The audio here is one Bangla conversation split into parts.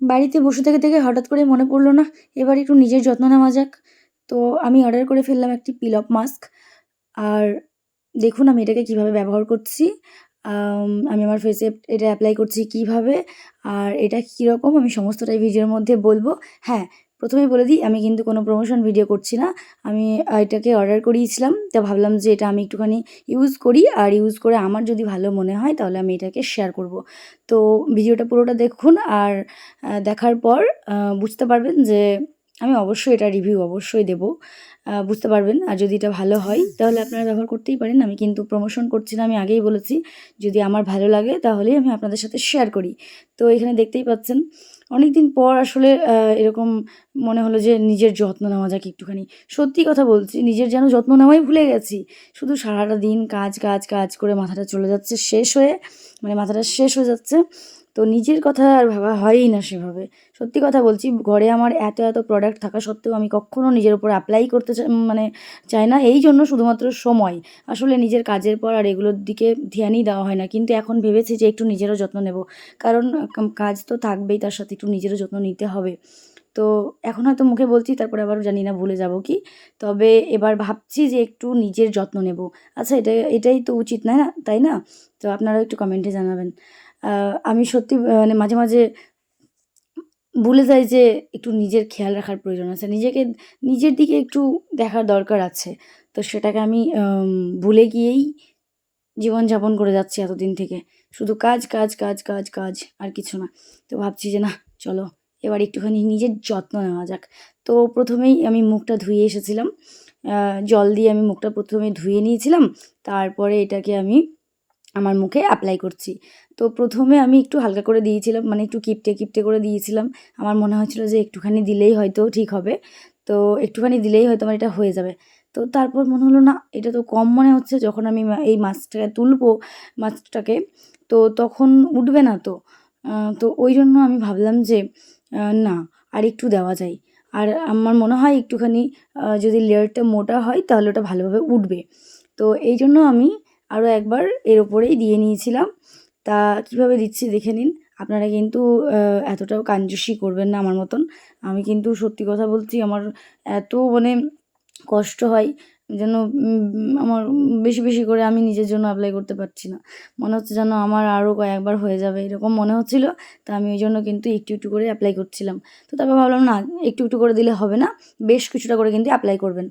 বাড়িতে বসে থেকে থেকে হঠাৎ করে মনে পড়ল, না, এবার একটু নিজের যত্ন নেওয়া যাক। তো আমি অর্ডার করে ফেললাম একটি পিল অফ মাস্ক আর দেখুন আমি এটাকে কীভাবে ব্যবহার করছি। আমি আমার ফেসে এটা অ্যাপ্লাই করছি কীভাবে। আর এটা কীরকম আমি সমস্তটাই ভিডিওর মধ্যে বলব। হ্যাঁ প্রথমেই বলে দিই, আমি কিন্তু কোনো প্রমোশন ভিডিও করছি না। আমি এটাকে অর্ডার করিয়েছিলাম, তা ভাবলাম যে এটা আমি একটুখানি ইউজ করি, আর ইউজ করে আমার যদি ভালো মনে হয়, তাহলে আমি এটাকে শেয়ার করব। তো ভিডিওটা পুরোটা দেখুন, আর দেখার পর বুঝতে পারবেন যে আমি অবশ্যই এটা রিভিউ অবশ্যই দেব। বুঝতে পারবেন? আর যদি এটা ভালো হয়, তাহলে আপনারা ব্যবহার করতেই পারেন। আমি কিন্তু প্রমোশন করছি না, আমি আগেই বলেছি। যদি আমার ভালো লাগে, তাহলেই আমি আপনাদের সাথে শেয়ার করি। তো এখানে দেখতেই পাচ্ছেন অনেক দিন পর আসলে এরকম মনে হলো যে নিজের যত্ন নেওয়া যাক একটুখানি। সত্যি কথা বলছি, নিজের যেন যত্ন নেওয়াই ভুলে গেছি। শুধু সারাটা দিন কাজ কাজ কাজ করে মাথাটা চলে যাচ্ছে, শেষ হয়ে মানে মাথাটা শেষ হয়ে যাচ্ছে। তো নিজের কথা আর ভাবা হয়ই না সেভাবে। সত্যি কথা বলছি, ঘরে আমার এত এত প্রোডাক্ট থাকা সত্ত্বেও আমি কখনও নিজের উপর অ্যাপ্লাই করতে মানে চাই না। এই জন্য শুধুমাত্র সময়। আসলে নিজের কাজের পর আর এগুলোর দিকে ধ্যানই দেওয়া হয় না। কিন্তু এখন ভেবেছি যে একটু নিজেরও যত্ন নেব। কারণ কাজ তো থাকবেই, তার সাথে একটু নিজেরও যত্ন নিতে হবে। তো এখন হয়তো মুখে বলছি, তারপরে আবার জানি না, ভুলে যাব কি। তবে এবার ভাবছি যে একটু নিজের যত্ন নেব। আচ্ছা এটা, এটাই তো উচিত, না, তাই না? তো আপনারাও একটু কমেন্টে জানাবেন। আমি সত্যি মানে মাঝে মাঝে ভুলে যাই যে একটু নিজের খেয়াল রাখার প্রয়োজন আছে। নিজেকে, নিজের দিকে একটু দেখার দরকার আছে। তো সেটাকে আমি ভুলে গিয়েই জীবনযাপন করে যাচ্ছি এতদিন থেকে। শুধু কাজ কাজ কাজ কাজ কাজ আর কিছু না। তো ভাবছি যে না, চলো এবার একটুখানি নিজের যত্ন নেওয়া যাক। তো প্রথমেই আমি মুখটা ধুয়ে এসেছিলাম। জল দিয়ে আমি মুখটা প্রথমে ধুয়ে নিয়েছিলাম। তারপরে এটাকে আমি আমার মুখে অ্যাপ্লাই করছি। তো প্রথমে আমি একটু হালকা করে দিয়েছিলাম মানে একটু কিপটে কিপটে করে দিয়েছিলাম। আমার মনে হচ্ছিল যে একটুখানি দিলেই হয়তো ঠিক হবে। তো একটুখানি দিলেই হয়তো আমার এটা হয়ে যাবে। তো তারপর মনে হলো, না, এটা তো কম মনে হচ্ছে যখন আমি এই মাছটাকে তুলবো, মাছটাকে। তো তখন উঠবে না তো। তো ওই জন্য আমি ভাবলাম যে না, আর একটু দেওয়া যায়। আর আমার মনে হয় একটুখানি যদি লেয়ারটা মোটা হয় তাহলে ওটা ভালোভাবে উঠবে। তো এই জন্য আমি আরও একবার এর ওপরেই দিয়ে নিয়েছিলাম। তা কীভাবে দিচ্ছি দেখে নিন। আপনারা কিন্তু এতটাও কাঞ্জুসি করবেন না আমার মতন। আমি কিন্তু সত্যি কথা বলছি, আমার এত মানে কষ্ট হয় যেন আমার বেশি বেশি করে আমি নিজের জন্য অ্যাপ্লাই করতে পারছি না। মনে হচ্ছে যেন আমার আরও কয়েকবার হয়ে যাবে, এরকম মনে হচ্ছিল। তা আমি ওই জন্য কিন্তু একটু একটু করে অ্যাপ্লাই করছিলাম। তো তারপর ভাবলাম, না, একটু একটু করে দিলে হবে না। বেশ কিছুটা করে কিন্তু অ্যাপ্লাই করবেন।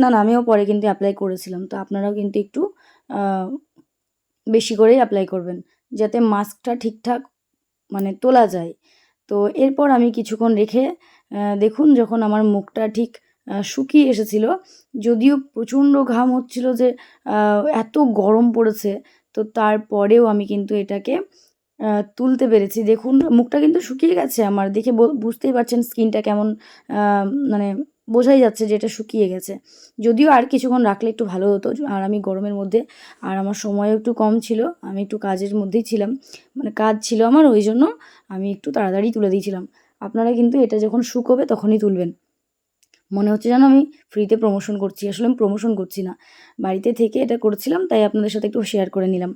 না না, আমিও পরে কিন্তু অ্যাপ্লাই করেছিলাম। তো আপনারাও কিন্তু একটু বেশি করেই অ্যাপ্লাই করবেন, যাতে মাস্কটা ঠিকঠাক মানে তোলা যায়। তো এরপর আমি কিছুক্ষণ রেখে দেখুন যখন আমার মুখটা ঠিক শুকিয়ে এসেছিল, যদিও প্রচণ্ড ঘাম হচ্ছিল যে এত গরম পড়েছে, তো তারপরেও আমি কিন্তু এটাকে তুলতে পেরেছি। দেখুন, মুখটা কিন্তু শুকিয়ে গেছে আমার, দেখে বুঝতেই পারছেন স্কিনটা কেমন মানে বোঝাই যাচ্ছে যে এটা শুকিয়ে গেছে। যদিও আর কিছুক্ষণ রাখলে একটু ভালো হতো, আর আমি গরমের মধ্যে, আর আমার সময়ও একটু কম ছিল, আমি একটু কাজের মধ্যেই ছিলাম মানে কাজ ছিল আমার, ওই জন্য আমি একটু তাড়াতাড়ি তুলে দিয়েছিলাম। আপনারা কিন্তু এটা যখন শুকোবে তখনই তুলবেন। মনে হচ্ছে যেন আমি ফ্রিতে প্রমোশন করছি, আসলে আমি প্রমোশন করছি না। বাড়িতে থেকে এটা করছিলাম, তাই আপনাদের সাথে একটু শেয়ার করে নিলাম।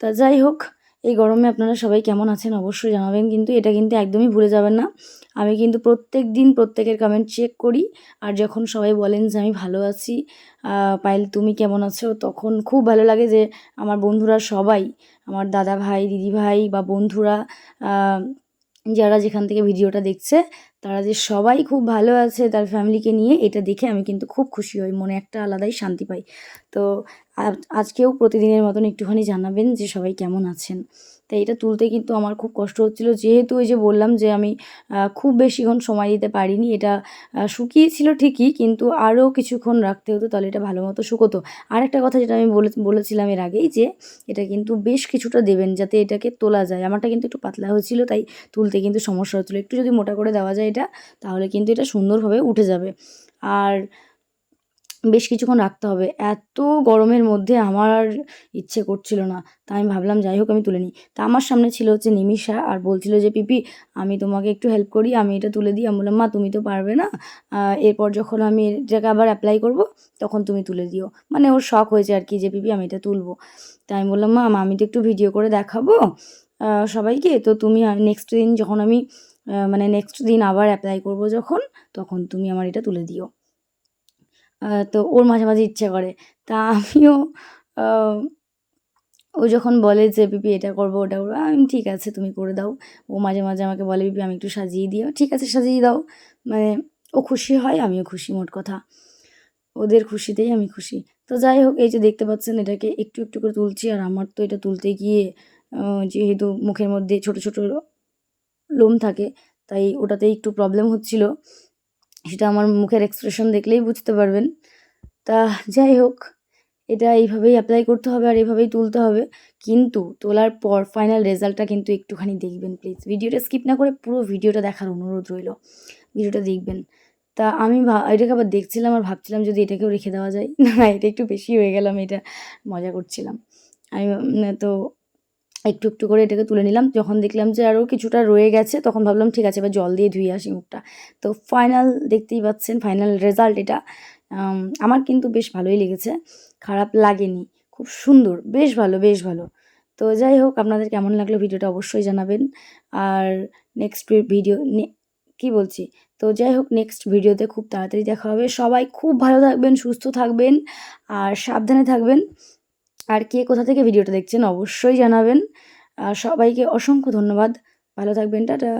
তা যাই হোক এই গরমে আপনারা সবাই কেমন আছেন অবশ্যই জানাবেন, কিন্তু এটা কিন্তু একদমই ভুলে যাবেন না। আমি কিন্তু প্রত্যেক দিন প্রত্যেকের কমেন্ট চেক করি, আর যখন সবাই বলেন যে আমি ভালো আছি পাইল পায়েল তুমি কেমন আছো? তখন খুব ভালো লাগে যে আমার বন্ধুরা সবাই, আমার দাদা ভাই, দিদি ভাই বা বন্ধুরা যারা যেখান থেকে ভিডিওটা দেখছে তারা যে সবাই খুব ভালো আছে তার ফ্যামিলিকে নিয়ে, এটা দেখে আমি কিন্তু খুব খুশি হই, মনে একটা আলাদাই শান্তি পাই। তো আজকেও প্রতিদিনের মতন একটুখানি জানাবেন যে সবাই কেমন আছেন। তাই এটা তুলতে কিন্তু আমার খুব কষ্ট হচ্ছিল। যেহেতু ওই যে বললাম যে আমি খুব বেশিক্ষণ সময় দিতে পারিনি, এটা শুকিয়েছিল ঠিকই, কিন্তু আরও কিছুক্ষণ রাখতে হতো, তাহলে এটা ভালো মতো শুকোতো। আর একটা কথা যেটা আমি বলে, বলেছিলাম এর আগেই যে, এটা কিন্তু বেশ কিছুটা দেবেন যাতে এটাকে তোলা যায়। আমারটা কিন্তু একটু পাতলা হয়েছিল, তাই তুলতে কিন্তু সমস্যা হচ্ছিল। একটু যদি মোটা করে দেওয়া যায় এটা, তাহলে কিন্তু এটা সুন্দরভাবে উঠে যাবে। আর বেশ কিছুক্ষণ রাখতে হবে। এত গরমের মধ্যে আমার আর ইচ্ছে করছিল না। তাই আমি ভাবলাম, যাই হোক, আমি তুলে নিই। তা আমার সামনে ছিল হচ্ছে নিমিষা আর বলছিল যে, পিপি, আমি তোমাকে একটু হেল্প করি, আমি এটা তুলে দিই। আমি বললাম, মা, তুমি তো পারবে না। এরপর যখন আমি এটাকে আবার অ্যাপ্লাই করব, তখন তুমি তুলে দিও। মানে ওর শখ হয়েছে আর কি যে, পিপি, আমি এটা তুলবো। তাই আমি বললাম, মা, আমি তো একটু ভিডিও করে দেখাবো সবাইকে। তো তুমি নেক্সট দিন যখন আমি মানে নেক্সট দিন আবার অ্যাপ্লাই করব যখন, তখন তুমি আমার এটা তুলে দিও। তো ওর মাঝে মাঝে ইচ্ছে করে। তা আমিও ও যখন বলে যে পিপি এটা করব, ওটা করব আমি ঠিক আছে, তুমি করে দাও। ও মাঝে মাঝে আমাকে বলে পিপি আমি একটু সাজিয়ে দিও ঠিক আছে, সাজিয়ে দাও। মানে ও খুশি হয়, আমিও খুশি মোট কথা। ওদের খুশিতেই আমি খুশি। তো যাই হোক, এই যে দেখতে পাচ্ছেন, এটাকে একটু একটু করে তুলছি, আর আমার তো এটা তুলতে গিয়ে যেহেতু মুখের মধ্যে ছোট ছোট লোম থাকে, তাই ওটাতে একটু প্রবলেম হচ্ছিল। সেটা আমার মুখের এক্সপ্রেশন দেখলেই বুঝতে পারবেন। তা যাই হোক, এটা এইভাবেই অ্যাপ্লাই করতে হবে আর এইভাবেই তুলতে হবে। কিন্তু তোলার পর ফাইনাল রেজাল্টটা কিন্তু একটুখানি দেখবেন প্লিজ ভিডিওটা স্কিপ না করে পুরো ভিডিওটা দেখার অনুরোধ রইল। ভিডিওটা দেখবেন। তা আমি এটাকে আবার দেখছিলাম আর ভাবছিলাম যদি এটাকেও রেখে দেওয়া যায়। না এটা একটু বেশি হয়ে গেলাম এটা মজা করছিলাম। আমি তো একটু একটু করে এটাকে তুলে নিলাম। যখন দেখলাম যে আরও কিছুটা রয়ে গেছে, তখন ভাবলাম, ঠিক আছে, এবার জল দিয়ে ধুয়ে আসি মুখটা। তো ফাইনাল দেখতেই পাচ্ছেন ফাইনাল রেজাল্ট এটা। আমার কিন্তু বেশ ভালোই লেগেছে। খারাপ লাগেনি। খুব সুন্দর। বেশ ভালো বেশ ভালো। তো যাই হোক, আপনাদের কেমন লাগল ভিডিওটা অবশ্যই জানাবেন। আর নেক্সট ভিডিও কি বলছি? তো যাই হোক নেক্সট ভিডিওতে খুব তাড়াতাড়ি দেখা হবে। সবাই খুব ভালো থাকবেন, সুস্থ থাকবেন, আর সাবধানে থাকবেন। আর কে কোথা থেকে ভিডিওটা দেখছেন অবশ্যই জানাবেন। আর সবাইকে অসংখ্য ধন্যবাদ। ভালো থাকবেন, টাটা।